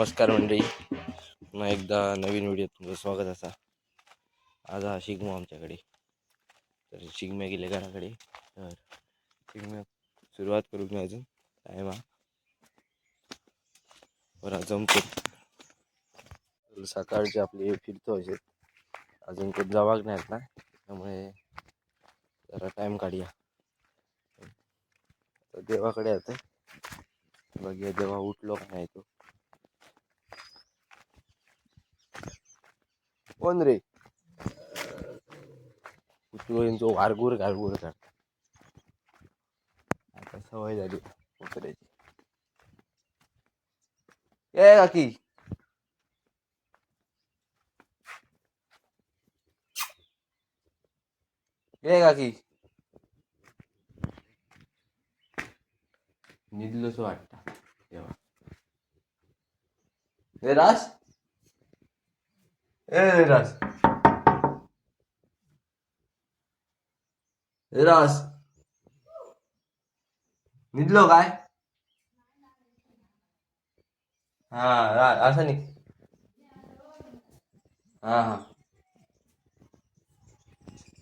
नमस्कार मंडळी. पुन्हा एकदा नवीन व्हिडिओ तुमचं स्वागत असा. आज हा शिगमो आमच्याकडे. तर शिगम्या गेले घराकडे. तर शिगम्या सुरुवात करू मी अजून. टाईम हा. बरं जमतो. तर सकाळचे आपले फिरतो असे. अजून खूप जवाग नाहीत ना. त्यामुळे जरा टाईम काढूया. देवाकडे आता. बघूया देवा उठलो का नाही तो. कोण रे उठलो यांचो वारगूर गारगूर कर आता सवय झाली कुत्र्याची ए काकी ए काकी निघलोच वाटत तेव्हा ए रास ए रास रास निघलो काय? हा रा असं नाही हा हा.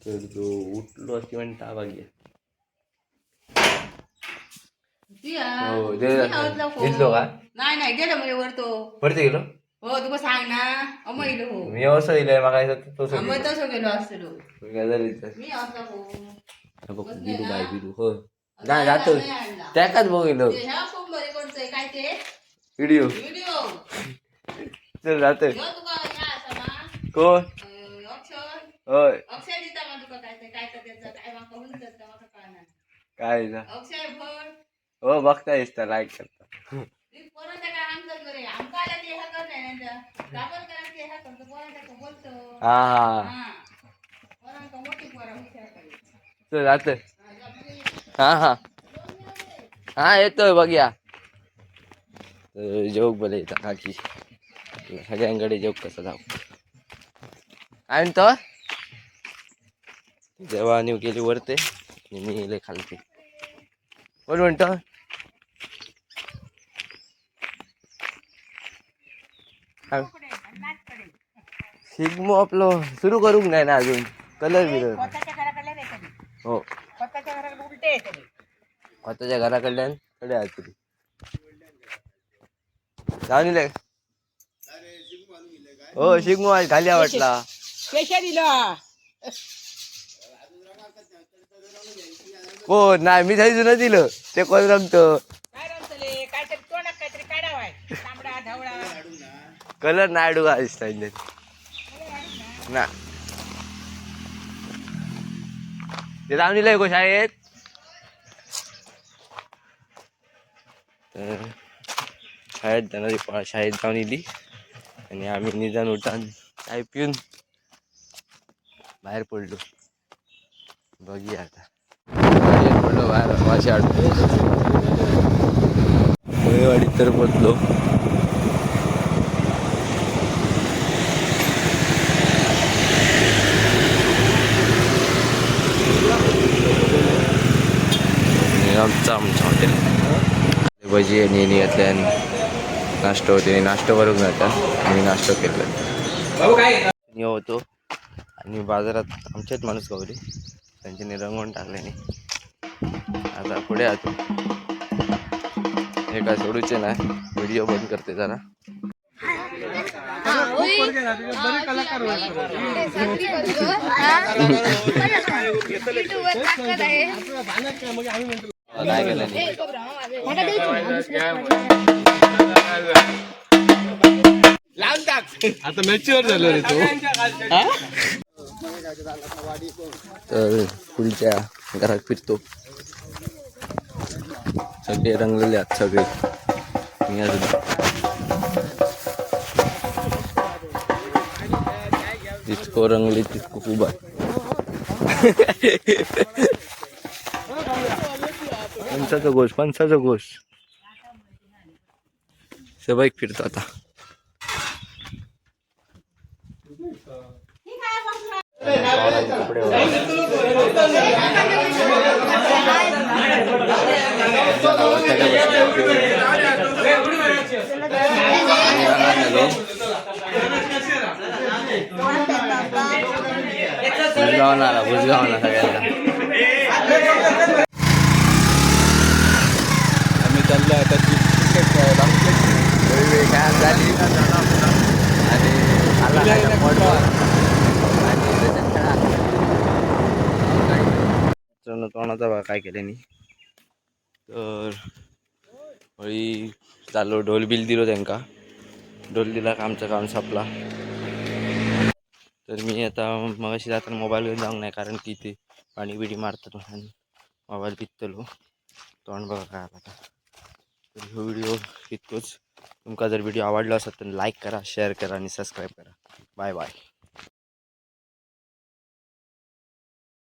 तर तो उठलो असते म्हणता बघिया हो दे घेतलो का? नाही नाही गेलो म्हणजे वर तो परत गेलो? हो तुका सांग ना. अमैल हो. मी असं येईल मग तो अमय तसं गेलो असतो झालं मी असला हो. बघ बिरू बाय बिरू हो नाही जातो. त्याकाच बघितलं. ते ह्या सोमवारी कोणतंय काय ते? व्हिडिओ व्हिडिओ चल असा ना? कोण? होय. अक्षय दिता मग तुका काय ते काय तर त्याचं काय माका म्हणतात का माका कळणार. काय ना अक्षय हो बघता येस लाईक करता ती पोरांचं काय आमचं करे आमका आल्या ते ह्या कर नाही दाबल करा ते ह्या करतो पोरांचं बोलतो हा हा. हा. हा हा. हा येतोय बघूया जोक बोले येतात काकी. सगळ्यांकडे जोक कसा जाऊ. काय म्हणतो जेव्हा आणि गेली वरते मी गेले खालते. कोण म्हणतो? शिगमो आपलं सुरू करूक नाही ना अजून. कलर बिलर. हो. स्वतःच्या घराकडल्यानकडे आहे तरी जाऊन इले हो शिगमो आज खाली आवडला पैसे दिला. हो नाही मी न दिलं. ते कोण रंगतो? कलर नाही डुगा दिसता इथे ना. ते जाऊन दिलंय गो शाळेत. तर शाळेत जाणारी शाळेत जाऊन इली आणि आम्ही निदान उठान चाय पिऊन बाहेर पडलो. बघूया आता. बाहेर पडलो बाहेर वाशी आडतो. कोळेवाडीत तर पोचलो आमचं आमचं हॉटेल भजी आणि यांनी घातल्यान नाश्ता होते नाश्ता करून जातात आणि नाश्ता केलं मी होतो आणि बाजारात आमचेच माणूस गावले त्यांच्याने रंगवून टाकल्याने आता पुढे आतो हे काय सोडूचे नाही व्हिडिओ बंद करते जरा काय केलं नाही आता मॅच्युअर झालो रे तो तर पुढच्या घरात फिरतो सगळे रंगलेले आहेत सगळे मी अजून तितको रंगले तितको खूप आहे पंचाचा गोष्ट पंचाचा गोष्ट. सबाईक फिरतो आता. आला भुजगावला सगळ्यांना. क्रिकेट खेळायला वेगवेगळी काय झाली? आणि आला आणि मित्रांनो तोंडाचा बघा काय केलं मी तर होळी चाललो ढोल बिल दिलो त्यांका. ढोल दिला का आमचं काम संपला. तर मी आता मग अशी जाताना मोबाईल घेऊन जाऊन नाही कारण की ते पाणी बिडी मारतात म्हणून मोबाईल पित्तलो तोंड बघा काय आता. तर ह्यो व्हिडिओ इतकोच. तुमका जर व्हिडिओ आवडला असेल तर लाईक करा शेअर करा आणि सबस्क्राईब करा. Bye bye.